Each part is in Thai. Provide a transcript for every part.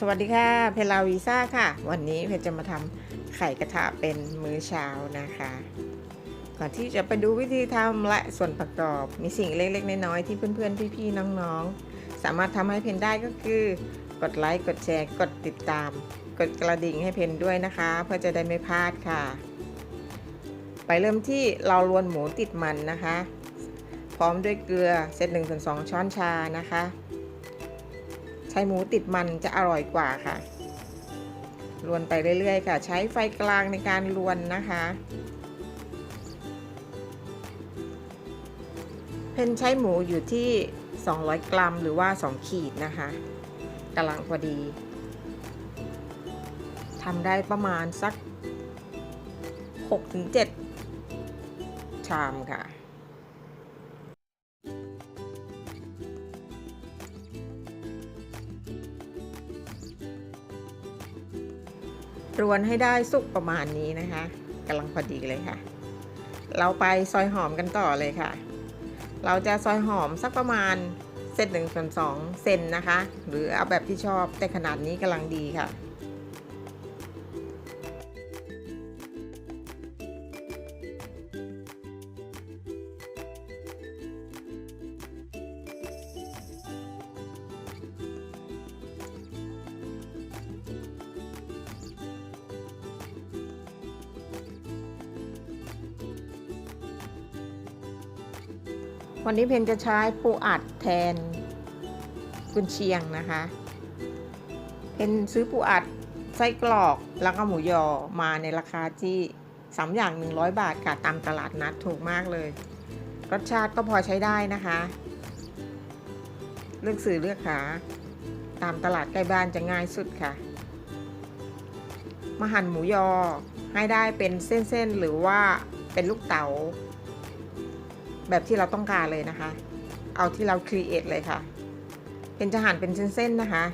สวัสดีค่ะ เพลาวีซ่าค่ะ วันนี้เพจจะมาทำไข่กระทะเป็นมื้อเช้านะคะ ก่อนที่จะไปดูวิธีทำและส่วนประกอบ มีสิ่งเล็กๆน้อยๆที่เพื่อนๆ พี่ๆ น้องๆ สามารถทำให้เพนได้ก็คือ กดไลค์ กดแชร์ กดติดตาม กดกระดิ่งให้เพนด้วยนะคะ เพื่อจะได้ไม่พลาดค่ะ ไปเริ่มที่เราลวนหมูติดมันนะคะ พร้อมด้วยเกลือเซตหนึ่งส่วนสองช้อนชานะคะ ใช้หมูติดมันจะอร่อยกว่าค่ะลวนไปเรื่อย ๆ ค่ะ ใช้ไฟกลางในการลวนนะคะ เพนใช้หมูอยู่ที่ 200 กรัมหรือว่า 2 ขีดนะคะกำลังพอดีทำได้ประมาณสัก 6-7 ชามค่ะ รวนให้ได้สุกประมาณนี้นะคะกำลังพอดีเลยค่ะ เราไปซอยหอมกันต่อเลยค่ะ เราจะซอยหอมสักประมาณเซนหนึ่งส่วนสองเซนนะคะ หรือเอาแบบที่ชอบแต่ขนาดนี้กำลังดีค่ะ วันนี้เพนจะใช้ปูอัดแทนกุนเชียงนะคะ เพนซื้อปูอัดไส้กรอกแล้วก็หมูยอมาในราคาที่สามอย่าง 100 บาทค่ะตามตลาดนัดถูกมากเลย รสชาติก็พอใช้ได้นะคะ เลือกสื่อเลือกขาตามตลาดใกล้บ้านจะง่ายสุดค่ะ มาหั่นหมูยอให้ได้เป็นเส้นๆหรือว่าเป็นลูกเต๋า แบบที่เราต้องการเลยนะคะ เอาที่เราครีเอทเลยค่ะ เป็นจะหั่นเป็นเส้นๆนะคะ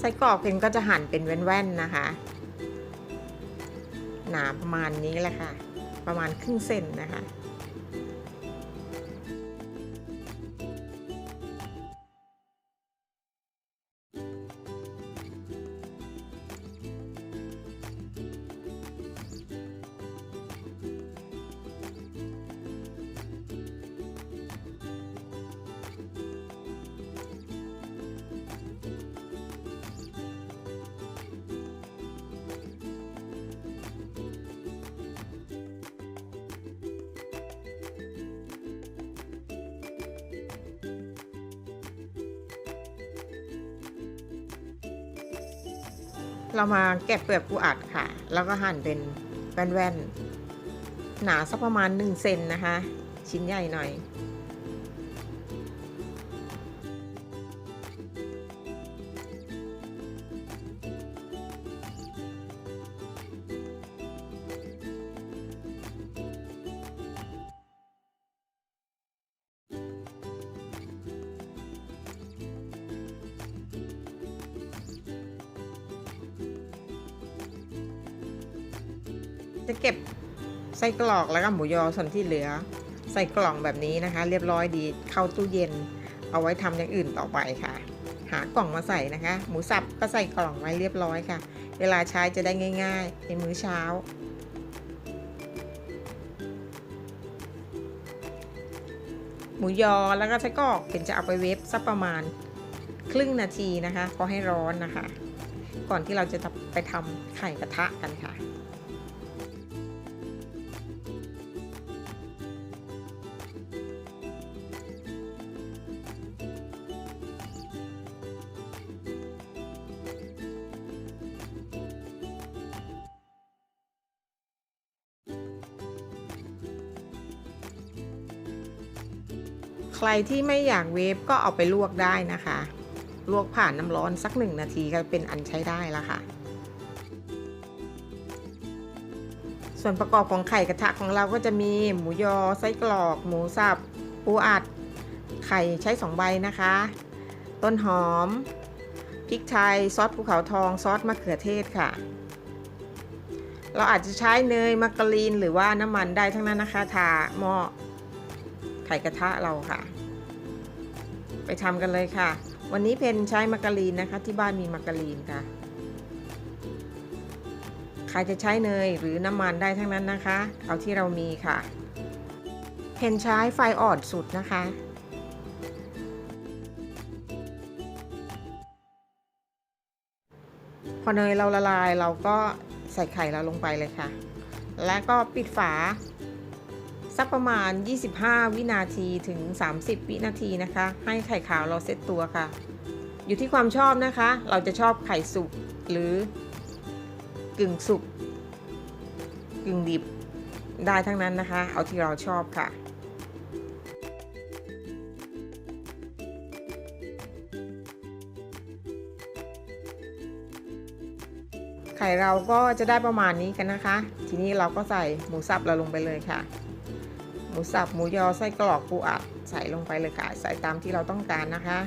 ไส้กรอกเพนก็จะหั่นเป็นแว่นๆนะคะ หนาประมาณนี้แหละค่ะ ประมาณครึ่งเซนนะคะ เรามาแกะเปลือกปูอัดค่ะ แล้วก็หั่นเป็นแว่นๆ หนาสักประมาณ1เซนนะคะ ชิ้นใหญ่หน่อย จะเก็บไส้กรอกแล้วก็หมูยอส่วนที่เหลือ ใส่กล่องแบบนี้นะคะ เรียบร้อยดีเข้าตู้เย็น เอาไว้ทำอย่างอื่นต่อไปค่ะ หากล่องมาใส่นะคะ หมูสับก็ใส่กล่องไว้เรียบร้อยค่ะ เวลาใช้จะได้ง่าย ๆ ในมื้อเช้าหมูยอแล้วก็ไส้กรอกเป็นจะเอาไปเวฟสักประมาณครึ่งนาทีนะคะพอให้ร้อนนะคะ ก่อนที่เราจะไปทำไข่กระทะกันค่ะ ใครที่ไม่อยากเวฟก็เอาไปลวกได้นะคะ ลวกผ่านน้ำร้อนสักหนึ่งนาทีก็เป็นอันใช้ได้แล้วค่ะ ส่วนประกอบของไข่กระทะของเราก็จะมีหมูยอไส้กรอก หมูสับปูอัด ไข่ใช้สองใบนะคะ ต้นหอมพริกไทยซอสภูเขาทองซอสมะเขือเทศค่ะเราอาจจะใช้เนยมักกะลีนหรือว่าน้ำมันได้ทั้งนั้นนะคะทาหม้อ ไข่กระทะเราค่ะ ไปทำกันเลยค่ะ วันนี้เพนใช้มักกะลีนนะคะ ที่บ้านมีมักกะลีนค่ะ ใครจะใช้เนยหรือน้ำมันได้ทั้งนั้นนะคะ เอาที่เรามีค่ะ เพนใช้ไฟอ่อนสุดนะคะพอเนยเราละลายเราก็ใส่ไข่เราลงไปเลยค่ะ แล้วก็ปิดฝา สักประมาณ 25 วินาทีถึง 30 วินาทีนะคะ ให้ไข่ขาวเราเซตตัวค่ะ อยู่ที่ความชอบนะคะ เราจะชอบไข่สุกหรือกึ่งสุกกึ่งดิบได้ทั้งนั้นนะคะ เอาที่เราชอบค่ะไข่เราก็จะได้ประมาณนี้กันนะคะ ทีนี้เราก็ใส่หมูสับเราลงไปเลยค่ะ มูสับหมูยอไส้กรอกปูอัดใส่ลงไปเลยค่ะ ใส่ตามที่เราต้องการนะคะ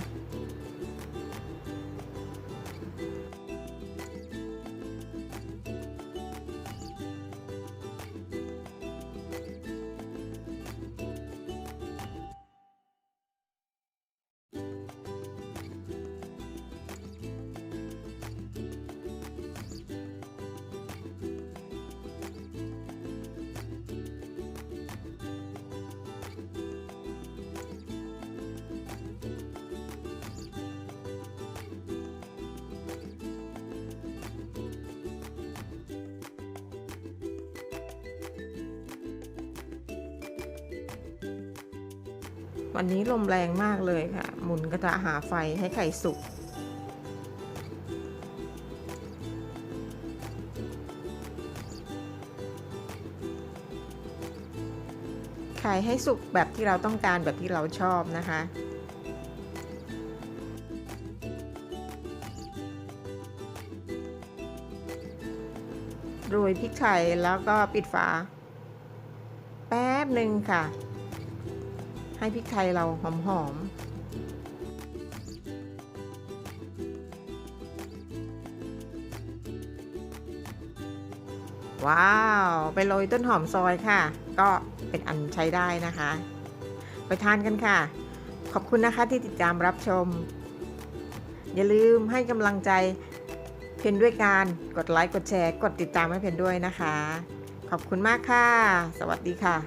วันนี้ลมแรงมากเลยค่ะ หมุนกระทะหาไฟให้ไข่สุก ไข่ให้สุกแบบที่เราต้องการแบบที่เราชอบนะคะโรยพริกไทยแล้วก็ปิดฝา แป๊บหนึ่งค่ะ ให้พริกไทยเราหอมๆว้าว ไปโรยต้นหอมซอยค่ะ ก็เป็นอันใช้ได้นะคะ ไปทานกันค่ะ ขอบคุณนะคะที่ติดตามรับชม อย่าลืมให้กำลังใจเพนด้วยการกดไลค์ กดแชร์ กดติดตามให้เพนด้วยนะคะ ขอบคุณมากค่ะ สวัสดีค่ะ